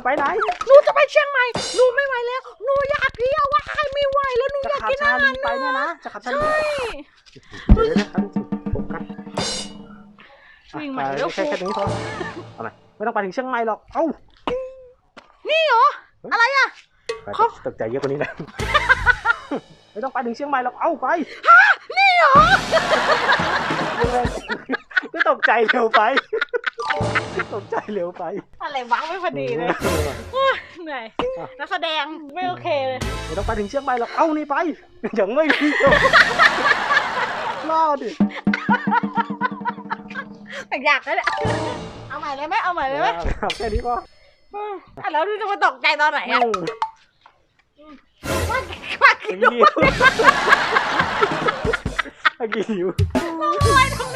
จะไปไหน หนูจะไปเชียงใหม่ หนูไม่ไหวแล้ว หนูอยากเที่ยวว่าไม่ไหวแล้วหนูจะอยากขับกินชาอาหาลีรไปเนี่ยนะ จะขับชาลีใช่เดี๋ยวนะครับโฟกัสวิ่งใหม่อะแล้วแค่แค่นี้พอเอาไหมไม่ต้องไปถึงเชียงใหม่หรอก เอ้านี่เหรอ อะไรอะ ไปเขา ตกใจเยอะกว่านี้นะไม่ต้องไปถึงเชียงใหม่หรอก เอ้าไปนี่เหรอก็ตกใจเร็วไป ตกใจเร็วไปอะไรวะไม่พอดีเลยโอ๊ยเหนื่อยนักแสดงไม่โอเคเลยไม่ต้องไปถึงเชียงใหม่หรอกเอ้านี่ไปยังไม่ดีรอดิแต่อยากเลยเนี่ยเอาใหม่เลยไหมเอาใหม่เลยไหมเอาแค่นี้พออืมอะแล้วดูจะมาตกใจตอนไหนอือะมว่าว่าไอ้คิดดูกินอยู่ไอ้กินอยู่ทำไมทำ